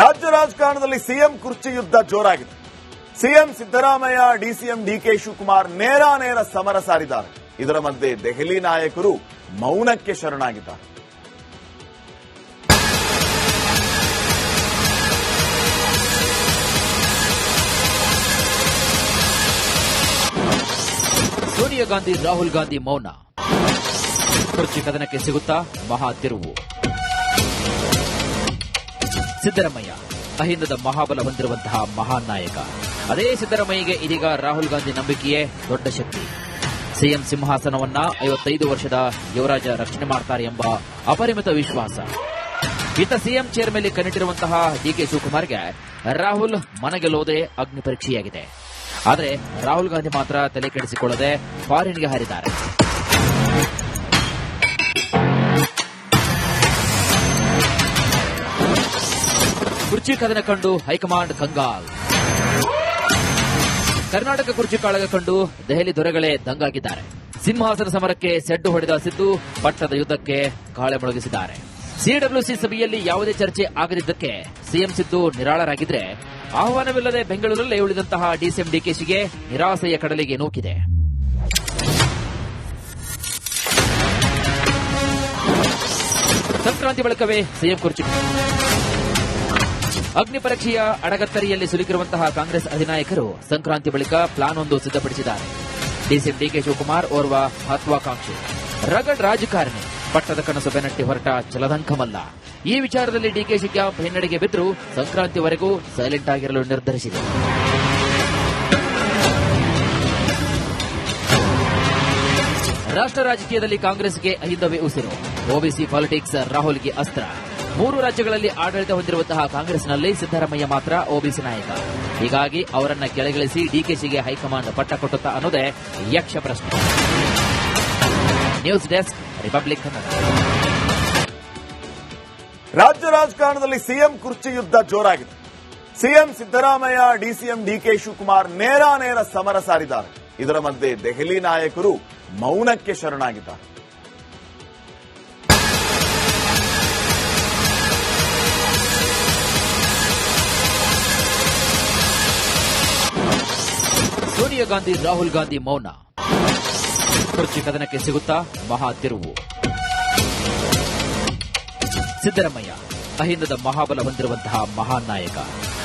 ರಾಜ್ಯ ರಾಜಕಾರಣದಲ್ಲಿ ಸಿಎಂ ಕುರ್ಚಿ ಯುದ್ಧ ಜೋರಾಗಿದೆ. CM Siddaramaiah, DCM DK Shivakumar ನೇರ ನೇರ ಸಮರ ಸಾರಿದ್ದಾರೆ. ಇದರ ಮಧ್ಯೆ ದೆಹಲಿ ನಾಯಕರು ಮೌನಕ್ಕೆ ಶರಣಾಗಿದ್ದಾರೆ. ಸೋನಿಯಾ ಗಾಂಧಿ, ರಾಹುಲ್ ಗಾಂಧಿ ಮೌನ. ಕುರ್ಚಿ ಕದನಕ್ಕೆ ಸಿಗುತ್ತಾ ಮಹಾ ತಿರುವು. ಸಿದ್ದರಾಮಯ್ಯ, ಅಹಿಂದದ ಮಹಾಬಲ ಹೊಂದಿರುವಂತಹ ಮಹಾನ್ ನಾಯಕ. ಅದೇ ಸಿದ್ದರಾಮಯ್ಯಗೆ ಇದೀಗ ರಾಹುಲ್ ಗಾಂಧಿ ನಂಬಿಕೆಯೇ ದೊಡ್ಡ ಶಕ್ತಿ. ಸಿಎಂ ಸಿಂಹಾಸನವನ್ನ ಐವತ್ತೈದು ವರ್ಷದ ಯುವರಾಜ ರಕ್ಷಣೆ ಮಾಡ್ತಾರೆ ಎಂಬ ಅಪರಿಮಿತ ವಿಶ್ವಾಸ. ಇತ್ತ ಸಿಎಂ ಚೇರ್ ಮೇಲೆ ಕಣ್ಣಿಟ್ಟಿರುವಂತಹ ಡಿಕೆ ಶಿವಕುಮಾರ್ಗೆ ರಾಹುಲ್ ಮನಗೆಲ್ಲೋದೇ ಅಗ್ನಿ ಪರೀಕ್ಷೆಯಾಗಿದೆ. ಆದರೆ ರಾಹುಲ್ ಗಾಂಧಿ ಮಾತ್ರ ತಲೆ ಕೆಡಿಸಿಕೊಳ್ಳದೆ ಫಾರಿನ್ಗೆ ಹಾರಿದ್ದಾರೆ. ಕುರ್ಚಿ ಕದನ ಕಂಡು ಹೈಕಮಾಂಡ್ ಕಂಗಾಲ್. ಕರ್ನಾಟಕ ಕುರ್ಚಿ ಕಾಳಗ ಕಂಡು ದೆಹಲಿ ದೊರೆಗಳೇ ದಂಗಾಗಿದ್ದಾರೆ. ಸಿಂಹಾಸನ ಸಮರಕ್ಕೆ ಸೆಡ್ಡು ಹೊಡೆದ ಸಿದ್ದು ಪಟ್ಟದ ಯುದ್ಧಕ್ಕೆ ಕಾಳೆ ಮೊಳಗಿಸಿದ್ದಾರೆ. ಸಿಡಬ್ಲ್ಯೂಸಿ ಸಭೆಯಲ್ಲಿ ಯಾವುದೇ ಚರ್ಚೆ ಆಗದಿದ್ದಕ್ಕೆ ಸಿಎಂ ಸಿದ್ದು ನಿರಾಳರಾಗಿದ್ರೆ ಆಹ್ವಾನವಿಲ್ಲದೆ ಬೆಂಗಳೂರಲ್ಲೇ ಉಳಿದಂತಹ ಡಿಸಿಎಂ ಡಿಕೆಶಿಗೆ ನಿರಾಸೆಯ ಕಡಲಿಗೆ ನೂಕಿದೆ. ಸಂಕ್ರಾಂತಿ ಬಳಿಕವೇ ಸಿಎಂ ಕುರ್ಚಿ. ಅಗ್ನಿ ಪರೀಕ್ಷೆಯ ಅಡಗತ್ತರಿಯಲ್ಲಿ ಸಿಲುಕಿರುವಂತಹ ಕಾಂಗ್ರೆಸ್ ಅಧಿನಾಯಕರು ಸಂಕ್ರಾಂತಿ ಬಳಿಕ ಪ್ಲಾನ್ ಒಂದು ಸಿದ್ಧಪಡಿಸಿದ್ದಾರೆ. ಡಿಸಿಎಂ ಡಿಕೆ ಶಿವಕುಮಾರ್ ಓರ್ವ ಮಹತ್ವಾಕಾಂಕ್ಷಿ. ರಗಡ್ ರಾಜಕಾರಣಿ, ಪಟ್ಟದ ಕನಸು ಬೆನಟ್ಟಿ ಹೊರಟ ಜಲದಂಕಮಲ್ಲ ಈ ವಿಚಾರದಲ್ಲಿ ಡಿಕೆಶಿ ಕ್ಯಾಂಪ್ ಹಿನ್ನಡೆಗೆ ಬಿದ್ದರೂ ಸಂಕ್ರಾಂತಿವರೆಗೂ ಸೈಲೆಂಟ್ ಆಗಿರಲು ನಿರ್ಧರಿಸಿದೆ. ರಾಷ್ಟ್ರ ರಾಜಕೀಯದಲ್ಲಿ ಕಾಂಗ್ರೆಸ್ಗೆ ಅಹಿಂದವೇ ಉಸಿರು. ಓಬಿಸಿ ಪಾಲಿಟಿಕ್ಸ್ ರಾಹುಲ್ಗೆ ಅಸ್ತ್ರ. ಮೂರು ರಾಜ್ಯಗಳಲ್ಲಿ ಆಡಳಿತ ಹೊಂದಿರುವಂತಹ ಕಾಂಗ್ರೆಸ್ನಲ್ಲಿ ಸಿದ್ದರಾಮಯ್ಯ ಮಾತ್ರ ಓಬಿಸಿ ನಾಯಕ. ಹೀಗಾಗಿ ಅವರನ್ನ ಕೆಳಗಿಳಿಸಿ ಡಿಕೆಶಿಗೆ ಹೈಕಮಾಂಡ್ ಪಟ್ಟ ಕೊಟ್ಟುತ್ತಾ ಅನ್ನೋದೇ ಯಕ್ಷ ಪ್ರಶ್ನೆ. News desk, Republic Kannada. ರಾಜ್ಯ ರಾಜಕಾರಣದಲ್ಲಿ ಸಿಎಂ ಕುರ್ಚಿ ಯುದ್ಧ ಜೋರಾಗಿದೆ. CM Siddaramaiah DCM DK Shivakumar ನೇರ ನೇರ ಸಮರ ಸಾರಿದ್ದಾರೆ. ಇದರ ಮಧ್ಯೆ ದೆಹಲಿ ನಾಯಕರು ಮೌನಕ್ಕೆ ಶರಣಾಗಿದ್ದಾರೆ. ಸೋನಿಯಾ ಗಾಂಧಿ, ರಾಹುಲ್ ಗಾಂಧಿ ಮೌನ. ಕುರ್ಚಿ ಕದನಕ್ಕೆ ಸಿಗುತ್ತಾ ಮಹಾ ತಿರುವು. ಸಿದ್ದರಾಮಯ್ಯ, ಅಹಿಂದದ ಮಹಾಬಲ ಹೊಂದಿರುವಂತಹ ಮಹಾನ್ ನಾಯಕ.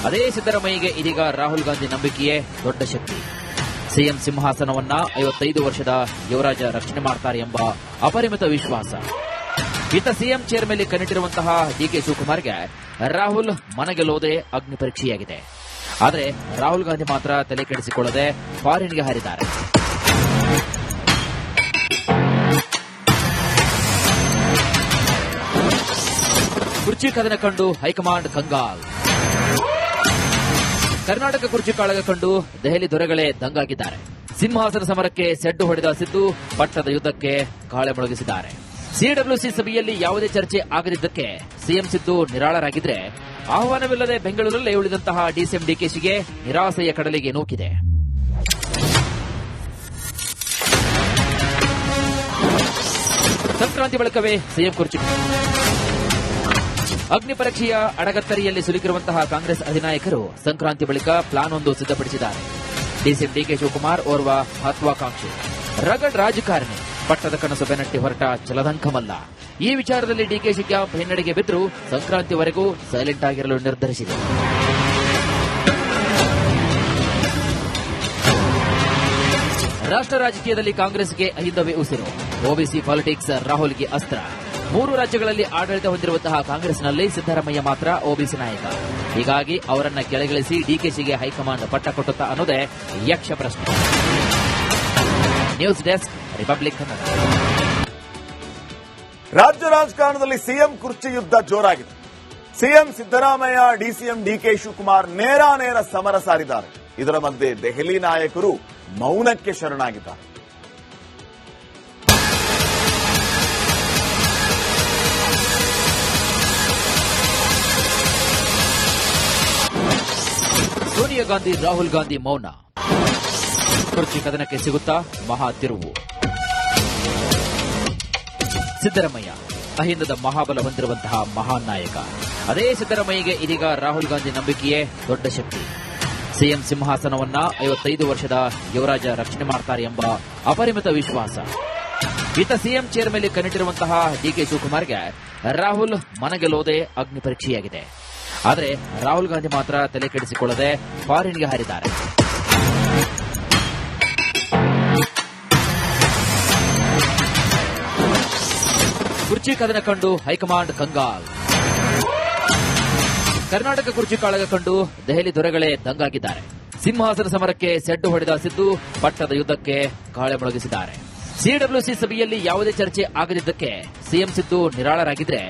ಅದೇ ಸಿದ್ದರಾಮಯ್ಯಗೆ ಇದೀಗ ರಾಹುಲ್ ಗಾಂಧಿ ನಂಬಿಕೆಯೇ ದೊಡ್ಡ ಶಕ್ತಿ. ಸಿಎಂ ಸಿಂಹಾಸನವನ್ನ ಐವತ್ತೈದು ವರ್ಷದ ಯುವರಾಜ ರಕ್ಷಣೆ ಮಾಡ್ತಾರೆ ಎಂಬ ಅಪರಿಮಿತ ವಿಶ್ವಾಸ. ಇತ್ತ ಸಿಎಂ ಚೇರ್ ಮೇಲೆ ಕಣ್ಣಿಟ್ಟಿರುವಂತಹ ಡಿಕೆ ಶಿವಕುಮಾರ್ಗೆ ರಾಹುಲ್ ಮನಗೆಲ್ಲೋದೆ ಅಗ್ನಿ ಪರೀಕ್ಷೆಯಾಗಿದೆ. ಆದರೆ ರಾಹುಲ್ ಗಾಂಧಿ ಮಾತ್ರ ತಲೆ ಕೆಡಿಸಿಕೊಳ್ಳದೆ ಫಾರಿನ್ಗೆ ಹಾರಿದ್ದಾರೆ. ಕುರ್ಚಿ ಕದನ ಕಂಡು ಹೈಕಮಾಂಡ್ ಕಂಗಾಲ್. ಕರ್ನಾಟಕ ಕುರ್ಚಿ ಕಾಳಗ ಕಂಡು ದೆಹಲಿ ದೊರೆಗಳೇ ದಂಗಾಗಿದ್ದಾರೆ. ಸಿಂಹಾಸನ ಸಮರಕ್ಕೆ ಸೆಡ್ಡು ಹೊಡೆದ ಸಿದ್ದು ಪಟ್ಟದ ಯುದ್ಧಕ್ಕೆ ಕಾಳೆ ಮೊಳಗಿಸಿದ್ದಾರೆ. ಸಿಡಬ್ಲ್ಯೂಸಿ ಸಭೆಯಲ್ಲಿ ಯಾವುದೇ ಚರ್ಚೆ ಆಗದಿದ್ದಕ್ಕೆ ಸಿಎಂ ಸಿದ್ದು ನಿರಾಳರಾಗಿದ್ರೆ ಆಹ್ವಾನವಿಲ್ಲದೆ ಬೆಂಗಳೂರಲ್ಲೇ ಉಳಿದಂತಹ ಡಿಸಿಎಂ ಡಿಕೆಶಿಗೆ ನಿರಾಸೆಯ ಕಡಲಿಗೆ ನೂಕಿದೆ. ಸಂಕ್ರಾಂತಿ ಬಳಿಕವೇ ಸಿಎಂ ಕುರ್ಚಿ. ಅಗ್ನಿ ಪರೀಕ್ಷೆಯ ಅಡಗತ್ತರಿಯಲ್ಲಿ ಸಿಲುಕಿರುವಂತಹ ಕಾಂಗ್ರೆಸ್ ಅಧಿನಾಯಕರು ಸಂಕ್ರಾಂತಿ ಬಳಿಕ ಪ್ಲಾನ್ ಒಂದು ಸಿದ್ಧಪಡಿಸಿದ್ದಾರೆ. ಡಿಸಿಎಂ ಡಿಕೆ ಶಿವಕುಮಾರ್ ಓರ್ವ ಮಹತ್ವಾಕಾಂಕ್ಷಿ. ರಗಡ್ ರಾಜಕಾರಣಿ. ಪಟ್ಟದ ಕನಸು ಬೆನ್ನಟ್ಟಿ ಹೊರಟ ಜಲದಂಕಮಲ್ಲ ಈ ವಿಚಾರದಲ್ಲಿ ಡಿಕೆಶಿ ಕ್ಯಾಂಪ್ ಹಿನ್ನಡೆಗೆ ಬಿದ್ದರೂ ಸಂಕ್ರಾಂತಿವರೆಗೂ ಸೈಲೆಂಟ್ ಆಗಿರಲು ನಿರ್ಧರಿಸಿದೆ. ರಾಷ್ಟ್ರ ರಾಜಕೀಯದಲ್ಲಿ ಕಾಂಗ್ರೆಸ್ಗೆ ಅಹಿಂದವೇ ಉಸಿರು. ಓಬಿಸಿ ಪಾಲಿಟಿಕ್ಸ್ ರಾಹುಲ್ಗೆ ಅಸ್ತ್ರ. ಮೂರು ರಾಜ್ಯಗಳಲ್ಲಿ ಆಡಳಿತ ಹೊಂದಿರುವಂತಹ ಕಾಂಗ್ರೆಸ್ನಲ್ಲಿ ಸಿದ್ದರಾಮಯ್ಯ ಮಾತ್ರ ಓಬಿಸಿ ನಾಯಕ. ಹೀಗಾಗಿ ಅವರನ್ನ ಕೆಳಗಿಳಿಸಿ ಡಿಕೆಶಿಗೆ ಹೈಕಮಾಂಡ್ ಪಟ್ಟ ಕೊಟ್ಟುತ್ತಾ ಅನ್ನೋದೇ ಯಕ್ಷ ಪ್ರಶ್ನೆ. News desk Republic Kannada. ರಾಜ್ಯ ರಾಜಕಾರಣದಲ್ಲಿ ಸಿಎಂ ಕುರ್ಚಿ ಯುದ್ಧ ಜೋರಾಗಿದೆ. CM Siddaramaiah DCM DK Shivakumar ನೇರ ನೇರ ಸಮರ ಸಾರಿದ್ದಾರೆ. ಇದರ ಮಧ್ಯೆ ದೆಹಲಿ ನಾಯಕರು ಮೌನಕ್ಕೆ ಶರಣಾಗಿದ್ದಾರೆ. ಸೋನಿಯಾ ಗಾಂಧಿ ರಾಹುಲ್ ಗಾಂಧಿ ಮೌನ. ಕುರ್ಚಿ ಕದನಕ್ಕೆ ಸಿಗುತ್ತಾ ಮಹಾ ತಿರುವು. ಸಿದ್ದರಾಮಯ್ಯ, ಅಹಿಂದದ ಮಹಾಬಲ ಹೊಂದಿರುವಂತಹ ಮಹಾನ್ ನಾಯಕ. ಅದೇ ಸಿದ್ದರಾಮಯ್ಯಗೆ ಇದೀಗ ರಾಹುಲ್ ಗಾಂಧಿ ನಂಬಿಕೆಯೇ ದೊಡ್ಡ ಶಕ್ತಿ. ಸಿಎಂ ಸಿಂಹಾಸನವನ್ನ ಐವತ್ತೈದು ವರ್ಷದ ಯುವರಾಜ ರಕ್ಷಣೆ ಮಾಡ್ತಾರೆ ಎಂಬ ಅಪರಿಮಿತ ವಿಶ್ವಾಸ. ಇತ್ತ ಸಿಎಂ ಚೇರ್ ಮೇಲೆ ಕಣ್ಣಿಟ್ಟಿರುವಂತಹ ಡಿಕೆ ಶಿವಕುಮಾರ್ಗೆ ರಾಹುಲ್ ಮನಗೆಲ್ಲೋದೆ ಅಗ್ನಿ ಪರೀಕ್ಷೆಯಾಗಿದೆ. ಆದರೆ ರಾಹುಲ್ ಗಾಂಧಿ ಮಾತ್ರ ತಲೆ ಕೆಡಿಸಿಕೊಳ್ಳದೆ ಫಾರಿನ್ಗೆ ಹಾರಿದ್ದಾರೆ. ಕುರ್ಚಿ ಕದನ ಕಂಡು ಹೈಕಮಾಂಡ್ ಕಂಗಾಲ್. ಕರ್ನಾಟಕ ಕುರ್ಚಿ ಕಾಳಗ ಕಂಡು ದೆಹಲಿ ದೊರೆಗಳೇ ದಂಗಾಗಿದ್ದಾರೆ. ಸಿಂಹಾಸನ ಸಮರಕ್ಕೆ ಸೆಡ್ಡು ಹೊಡೆದ ಸಿದ್ದು ಪಟ್ಟದ ಯುದ್ಧಕ್ಕೆ ಕಾಳೆ ಮೊಳಗಿಸಿದ್ದಾರೆ. ಸಿಡಬ್ಲ್ಯೂಸಿ ಸಭೆಯಲ್ಲಿ ಯಾವುದೇ ಚರ್ಚೆ ಆಗದಿದ್ದಕ್ಕೆ ಸಿಎಂ ಸಿದ್ದು ನಿರಾಳರಾಗಿದ್ರೆ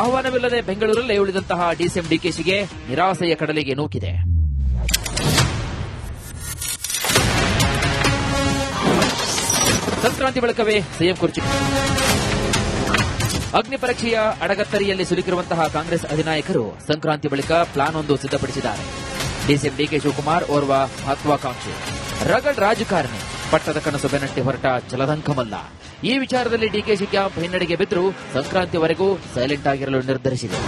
ಆಹ್ವಾನವಿಲ್ಲದೆ ಬೆಂಗಳೂರಲ್ಲೇ ಉಳಿದಂತಹ ಡಿಸಿಎಂ ಡಿಕೆಶಿಗೆ ನಿರಾಸೆಯ ಕಡಲಿಗೆ ನೂಕಿದೆ. ಸಂಕ್ರಾಂತಿ ಬಳಿಕವೇ ಸಿಎಂ ಕುರ್ಚಿ. ಅಗ್ನಿ ಪರೀಕ್ಷೆಯ ಅಡಗತ್ತರಿಯಲ್ಲಿ ಸಿಲುಕಿರುವಂತಹ ಕಾಂಗ್ರೆಸ್ ಅಧಿನಾಯಕರು ಸಂಕ್ರಾಂತಿ ಬಳಿಕ ಪ್ಲಾನ್ ಒಂದು ಸಿದ್ಧಪಡಿಸಿದ್ದಾರೆ. ಡಿಸಿಎಂ ಡಿಕೆ ಶಿವಕುಮಾರ್ ಓರ್ವ ಮಹತ್ವಾಕಾಂಕ್ಷಿ. ರಗಡ್ ರಾಜಕಾರಣಿ. ಪಟ್ಟದ ಕನಸು ಬೆನ್ನಟ್ಟಿ ಹೊರಟ ಚಲದಂಕಮಲ್ಲ ಈ ವಿಚಾರದಲ್ಲಿ ಡಿಕೆಶಿ ಕ್ಯಾಂಪ್ ಹಿನ್ನಡೆಗೆ ಬಿದ್ದರೂ ಸಂಕ್ರಾಂತಿವರೆಗೂ ಸೈಲೆಂಟ್ ಆಗಿರಲು ನಿರ್ಧರಿಸಿದೆ.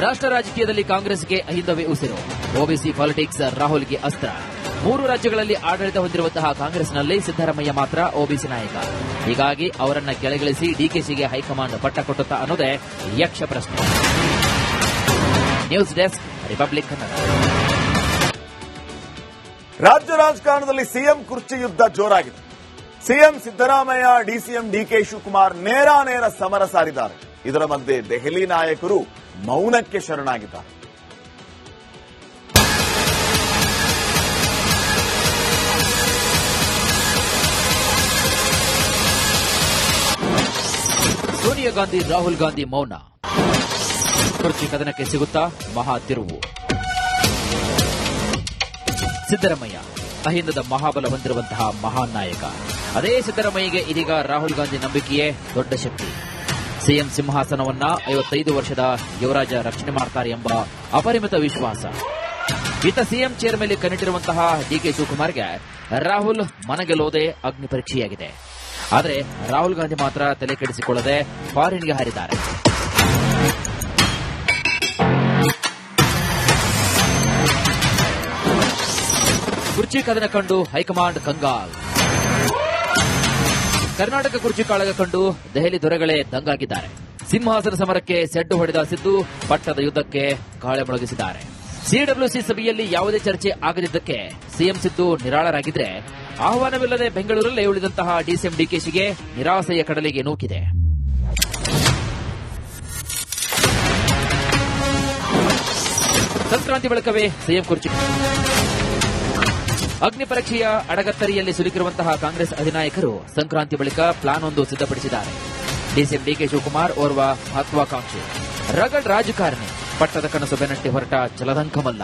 ರಾಷ್ಟ್ರ ರಾಜಕೀಯದಲ್ಲಿ ಕಾಂಗ್ರೆಸ್ಗೆ ಅಹಿಂದವೇ ಉಸಿರು. ಓಬಿಸಿ ಪಾಲಿಟಿಕ್ಸ್ ರಾಹುಲ್ಗೆ ಅಸ್ತ್ರ. ಮೂರು ರಾಜ್ಯಗಳಲ್ಲಿ ಆಡಳಿತ ಹೊಂದಿರುವಂತಹ ಕಾಂಗ್ರೆಸ್ನಲ್ಲಿ ಸಿದ್ದರಾಮಯ್ಯ ಮಾತ್ರ ಒಬಿಸಿ ನಾಯಕ. ಹೀಗಾಗಿ ಅವರನ್ನ ಕೆಳಗಿಳಿಸಿ ಡಿಕೆಶಿಗೆ ಹೈಕಮಾಂಡ್ ಪಟ್ಟ ಕೊಟ್ಟುತ್ತಾ ಅನ್ನೋದೇ ಯಕ್ಷ ಪ್ರಶ್ನೆ. News desk, Republic Kannada. ರಾಜ್ಯ ರಾಜಕಾರಣದಲ್ಲಿ ಸಿಎಂ ಕುರ್ಚಿ ಯುದ್ಧ ಜೋರಾಗಿದೆ. CM Siddaramaiah DCM DK Shivakumar ನೇರ ನೇರ ಸಮರ ಸಾರಿದ್ದಾರೆ. ಇದರ ಮಧ್ಯೆ ದೆಹಲಿ ನಾಯಕರು ಮೌನಕ್ಕೆ ಶರಣಾಗಿದ್ದಾರೆ. ಸೋನಿಯಾ ಗಾಂಧಿ ರಾಹುಲ್ ಗಾಂಧಿ ಮೌನ. ಕುರ್ಚಿ ಕದನಕ್ಕೆ ಸಿಗುತ್ತಾ ಮಹಾ ತಿರುವು. ಸಿದ್ದರಾಮಯ್ಯ, ಅಹಿಂದದ ಮಹಾಬಲ ಹೊಂದಿರುವಂತಹ ಮಹಾನ್ ನಾಯಕ. ಅದೇ ಸಿದ್ದರಾಮಯ್ಯಗೆ ಇದೀಗ ರಾಹುಲ್ ಗಾಂಧಿ ನಂಬಿಕೆಯೇ ದೊಡ್ಡ ಶಕ್ತಿ. ಸಿಎಂ ಸಿಂಹಾಸನವನ್ನ ಐವತ್ತೈದು ವರ್ಷದ ಯುವರಾಜ ರಕ್ಷಣೆ ಮಾಡ್ತಾರೆ ಎಂಬ ಅಪರಿಮಿತ ವಿಶ್ವಾಸ. ಇತ್ತ ಸಿಎಂ ಚೇರ್ ಮೇಲೆ ಕಣ್ಣಿಟ್ಟಿರುವಂತಹ ಡಿಕೆ ಶಿವಕುಮಾರ್ಗೆ ರಾಹುಲ್ ಮನಗೆಲ್ಲೋದೇ ಅಗ್ನಿ ಪರೀಕ್ಷೆಯಾಗಿದೆ. ಆದರೆ ರಾಹುಲ್ ಗಾಂಧಿ ಮಾತ್ರ ತಲೆ ಕೆಡಿಸಿಕೊಳ್ಳದೆ ಫಾರಿನ್ಗೆ ಹಾರಿದ್ದಾರೆ. ಕುರ್ಚಿ ಕದನ ಕಂಡು ಹೈಕಮಾಂಡ್ ಕಂಗಾಲ್. ಕರ್ನಾಟಕ ಕುರ್ಚಿ ಕಾಳಗ ಕಂಡು ದೆಹಲಿ ದೊರೆಗಳೇ ದಂಗಾಗಿದ್ದಾರೆ. ಸಿಂಹಾಸನ ಸಮರಕ್ಕೆ ಸೆಡ್ಡು ಹೊಡೆದ ಸಿದ್ದು ಪಟ್ಟದ ಯುದ್ಧಕ್ಕೆ ಕಾಳೆ ಮೊಳಗಿಸಿದ್ದಾರೆ. ಸಿಡಬ್ಲ್ಯೂಸಿ ಸಭೆಯಲ್ಲಿ ಯಾವುದೇ ಚರ್ಚೆ ಆಗದಿದ್ದಕ್ಕೆ ಸಿಎಂ ಸಿದ್ದು ನಿರಾಳರಾಗಿದ್ರೆ ಆಹ್ವಾನವಿಲ್ಲದೆ ಬೆಂಗಳೂರಲ್ಲೇ ಉಳಿದಂತಹ ಡಿಸಿಎಂ ಡಿಕೆಶಿಗೆ ನಿರಾಸೆಯ ಕಡಲಿಗೆ ನೂಕಿದೆ. ಸಂಕ್ರಾಂತಿ ಬಳಿಕವೇ ಸಿಎಂ ಕುರ್ಚಿ. ಅಗ್ನಿ ಪರೀಕ್ಷೆಯ ಅಡಗತ್ತರಿಯಲ್ಲಿ ಸಿಲುಕಿರುವಂತಹ ಕಾಂಗ್ರೆಸ್ ಅಧಿನಾಯಕರು ಸಂಕ್ರಾಂತಿ ಬಳಿಕ ಪ್ಲಾನ್ ಒಂದು ಸಿದ್ಧಪಡಿಸಿದ್ದಾರೆ. ಡಿಸಿಎಂ ಡಿಕೆ ಶಿವಕುಮಾರ್ ಓರ್ವ ಮಹತ್ವಾಕಾಂಕ್ಷಿ. ರಗಡ್ ರಾಜಕಾರಣಿ. ಪಟ್ಟದ ಕನಸು ಬೆನ್ನಟ್ಟಿ ಹೊರಟ ಜಲದಂಕಮಲ್ಲ.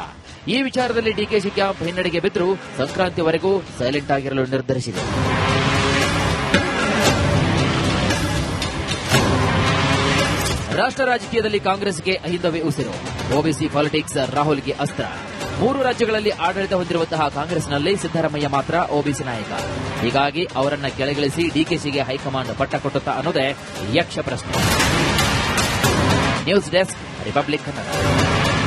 ಈ ವಿಚಾರದಲ್ಲಿ ಡಿಕೆಶಿ ಕ್ಯಾಂಪ್ ಹಿನ್ನಡೆಗೆ ಬಿದ್ದರೂ ಸಂಕ್ರಾಂತಿವರೆಗೂ ಸೈಲೆಂಟ್ ಆಗಿರಲು ನಿರ್ಧರಿಸಿದೆ. ರಾಷ್ಟ್ರ ರಾಜಕೀಯದಲ್ಲಿ ಕಾಂಗ್ರೆಸ್ಗೆ ಅಹಿಂದವೇ ಉಸಿರು. ಓಬಿಸಿ ಪಾಲಿಟಿಕ್ಸ್ ರಾಹುಲ್ಗೆ ಅಸ್ತ್ರ. ಮೂರು ರಾಜ್ಯಗಳಲ್ಲಿ ಆಡಳಿತ ಹೊಂದಿರುವಂತಹ ಕಾಂಗ್ರೆಸ್ನಲ್ಲಿ ಸಿದ್ದರಾಮಯ್ಯ ಮಾತ್ರ ಓಬಿಸಿ ನಾಯಕ. ಹೀಗಾಗಿ ಅವರನ್ನ ಕೆಳಗಿಳಿಸಿ ಡಿಕೆಶಿಗೆ ಹೈಕಮಾಂಡ್ ಪಟ್ಟ ಕೊಟ್ಟುತ್ತಾ ಅನ್ನೋದೇ ಯಕ್ಷ ಪ್ರಶ್ನೆ. News desk Republic Kannada